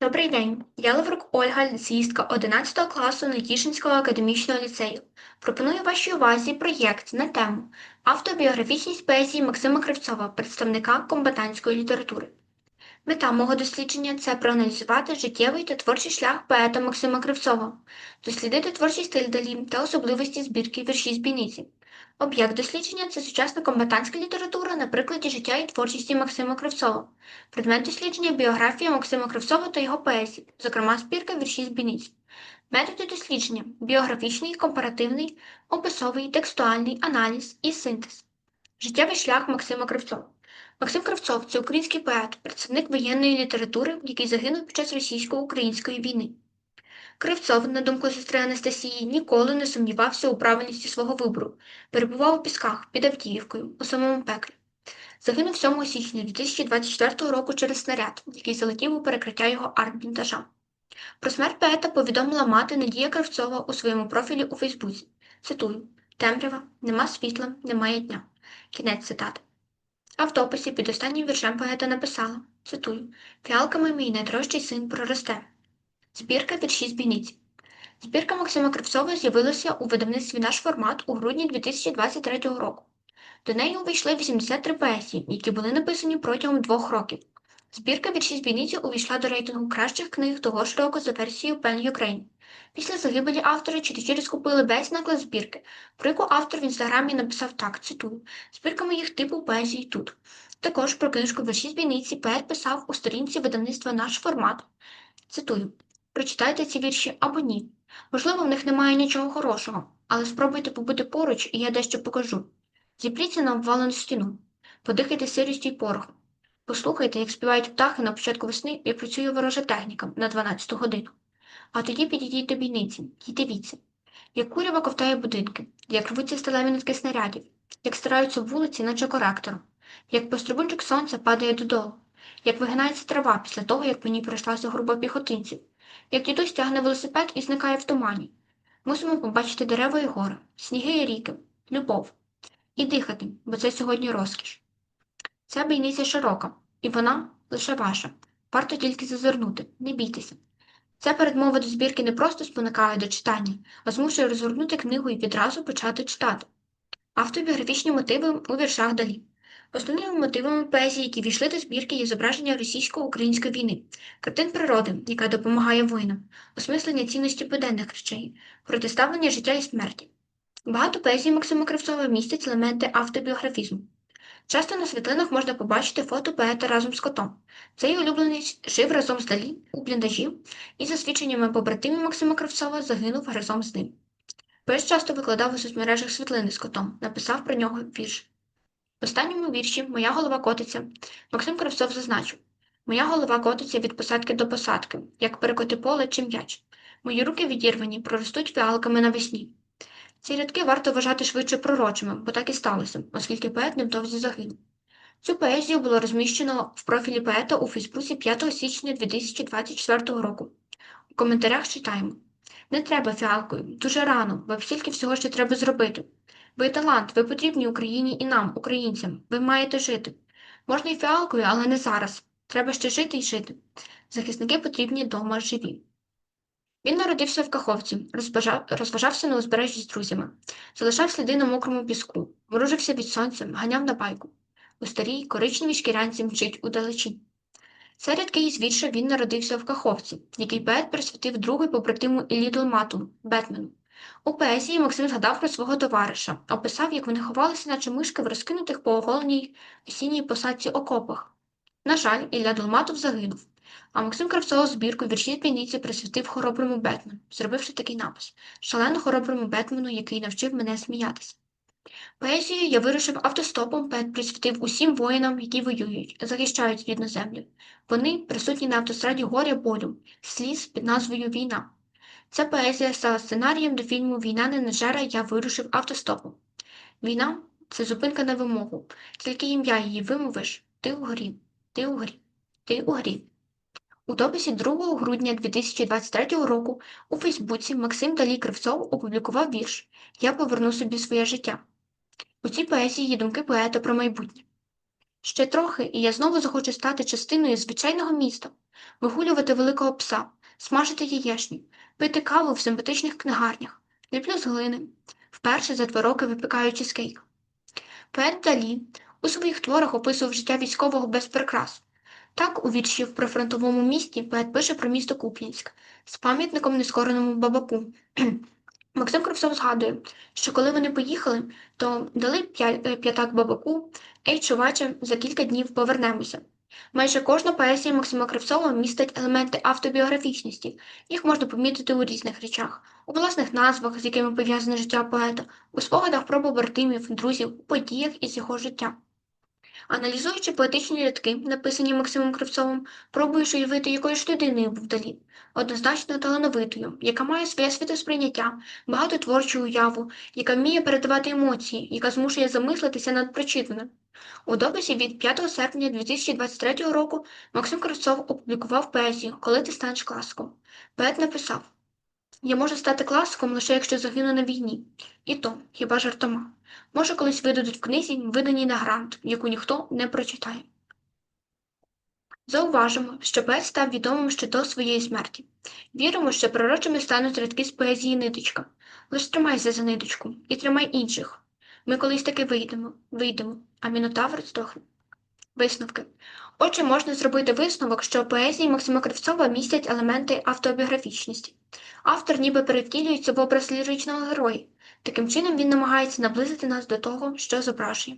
Добрий день, я Лаврук Ольга, ліцеїстка 11 класу Нетішинського академічного ліцею. Пропоную вашій увазі проєкт на тему автобіографічність поезії Максима Кривцова, представника комбатантської літератури. Мета мого дослідження це проаналізувати життєвий та творчий шлях поета Максима Кривцова, дослідити творчий стиль далі та особливості збірки вірші з бійниці. Об'єкт дослідження це сучасна комбатантська література на прикладі життя і творчості Максима Кривцова. Предмет дослідження біографія Максима Кривцова та його поезії, зокрема збірка вірші з бійниць. Методи дослідження біографічний, компаративний, описовий, текстуальний, аналіз і синтез. Життєвий шлях Максима Кривцова. Максим Кривцов це український поет, представник воєнної літератури, який загинув під час російсько-української війни. Кривцов, на думку сестри Анастасії, ніколи не сумнівався у правильності свого вибору, перебував у пісках під Авдіївкою у самому пеклі. Загинув 7 січня 2024 року через снаряд, який залетів у перекриття його арт-бліндажа. Про смерть поета повідомила мати Надія Кравцова у своєму профілі у Фейсбуці. Цитую: Темрява, нема світла, немає дня. Кінець цитати. А в дописі під останнім віршем поета написала: цитую: Фіалками мій найдорожчий син проросте. Збірка вірші з бійниці. Збірка Максима Кривцова з'явилася у видавництві наш формат у грудні 2023 року. До неї увійшли 83 поезії, які були написані протягом двох років. Збірка вірші з бійниці увійшла до рейтингу кращих книг того ж року за версією Pen Ukraine. Після загибелі автора читачі скупили весь наклад збірки, про яку автор в інстаграмі написав так, цитую, збірка моїх типу поезії тут. Також про книжку вірші з бійниці поет писав у сторінці видавництва наш формат. Цитую, прочитайте ці вірші або ні. Можливо, в них немає нічого хорошого, але спробуйте побути поруч, і я дещо покажу. Зіпріться на обвалену стіну, подихайте сирістю й порохом. Послухайте, як співають птахи на початку весни, як працює ворожа техніка на 12 годину. А тоді підійдіть до бійниці і дивіться, як курява ковтає будинки, як рвуться сталеві нитки снарядів, як стараються вулиці, наче коректором, як пострибунчик сонця падає додолу, як вигинається трава після того, як по ній пройшлася груба піхотинців, як дідусь тягне велосипед і зникає в тумані. Мусимо побачити дерева і гори, сніги і ріки, любов. І дихати, бо це сьогодні розкіш. Ця бійниця широка, і вона лише ваша. Варто тільки зазирнути, не бійтеся. Ця передмова до збірки не просто спонукає до читання, а змушує розгорнути книгу і відразу почати читати. Автобіографічні мотиви у віршах далі. Основними мотивами поезії, які війшли до збірки, є зображення російсько-української війни, картин природи, яка допомагає воїнам, осмислення цінності буденних речей, протиставлення життя і смерті. Багато поезії Максима Кривцова містять елементи автобіографізму. Часто на світлинах можна побачити фото поета разом з котом. Цей улюблений жив разом з Далі у бліндажі і, за свідченнями побратимів Максима Кривцова, загинув разом з ним. Поет часто викладав у соцмережах світлини з котом, написав про нього вірш. В останньому вірші Моя голова котиться Максим Кривцов зазначив Моя голова котиться від посадки до посадки, як перекоти поле чи м'яч. Мої руки відірвані, проростуть фіалками навесні. Ці рядки варто вважати швидше пророчими, бо так і сталося, оскільки поет невдовзі загинув. Цю поезію було розміщено в профілі поета у Фейсбуці 5 січня 2024 року. У коментарях читаємо Не треба фіалкою, дуже рано, бо стільки всього ще треба зробити. Ви талант, ви потрібні Україні і нам, українцям, ви маєте жити. Можна і фіалкою, але не зараз. Треба ще жити і жити. Захисники потрібні дома живі. Він народився в Каховці, розважав, розважався на узбережжі з друзями, залишав сліди на мокрому піску, ворожився від сонця, ганяв на байку. У старій коричневій шкірянці мчить удалечінь. Це рядки із вірша він народився в Каховці, який поет присвятив другий побратиму Іллі Долмату, Бетмену. У поезії Максим згадав про свого товариша, описав, як вони ховалися, наче мишки в розкинутих по оголеній осінній посадці окопах. На жаль, Ілля Долматов загинув. А Максим Кравцов збірку вірші п'яниці присвятив хороброму Бетмену, зробивши такий напис шалено хороброму Бетмену, який навчив мене сміятися. Поезію я вирушив автостопом, присвятив усім воїнам, які воюють, захищають рідну землю. Вони присутні на автостраді горя болю, сліз під назвою Війна. Ця поезія стала сценарієм до фільму Війна не нажера я вирушив автостопом. Війна це зупинка на вимогу, тільки ім'я її вимовиш ти угорі, ти угорі, ти угорі. У дописі 2 грудня 2023 року у Фейсбуці Максим Далі Кривцов опублікував вірш Я поверну собі своє життя. У цій поезії є думки поета про майбутнє. Ще трохи, і я знову захочу стати частиною звичайного міста, вигулювати великого пса, смажити яєчню, пити каву в симпатичних книгарнях, ліплю з глини, вперше за два роки випікаю чизкейк. Поет Далі у своїх творах описував життя військового без прикрас. Так, у вірші в прифронтовому місті поет пише про місто Куп'янськ з пам'ятником нескореному бабаку. Максим Кравцов згадує, що коли вони поїхали, то дали е, п'ятак бабаку, ей, чуваче, за кілька днів повернемося. Майже кожна поезія Максима Кравцова містить елементи автобіографічності. Їх можна помітити у різних речах, у власних назвах, з якими пов'язане життя поета, у спогадах про побратимів, друзів, у подіях із його життя. Аналізуючи поетичні рядки, написані Максимом Кравцовим, пробуєш уявити, якою ж людиною був Далі. Однозначно талановитою, яка має своє світосприйняття, багату творчу уяву, яка вміє передавати емоції, яка змушує замислитися над прочитаним. У дописі від 5 серпня 2023 року Максим Кравцов опублікував поезію Коли ти станеш класиком. Поет написав Я можу стати класиком лише якщо загину на війні, і то хіба жартома. Може, колись видадуть в книзі, виданій на грант, яку ніхто не прочитає. Зауважимо, що поет став відомим ще до своєї смерті. Віримо, що пророчими стануть рядки з поезії ниточка. Лиш тримайся за ниточку і тримай інших. Ми колись таки вийдемо, вийдемо, а мінотавр здохне. Висновки. Отже, можна зробити висновок, що поезії Максима Кравцова містять елементи автобіографічності. Автор ніби перевтілюється в образ ліричного героя. Таким чином він намагається наблизити нас до того, що зображує.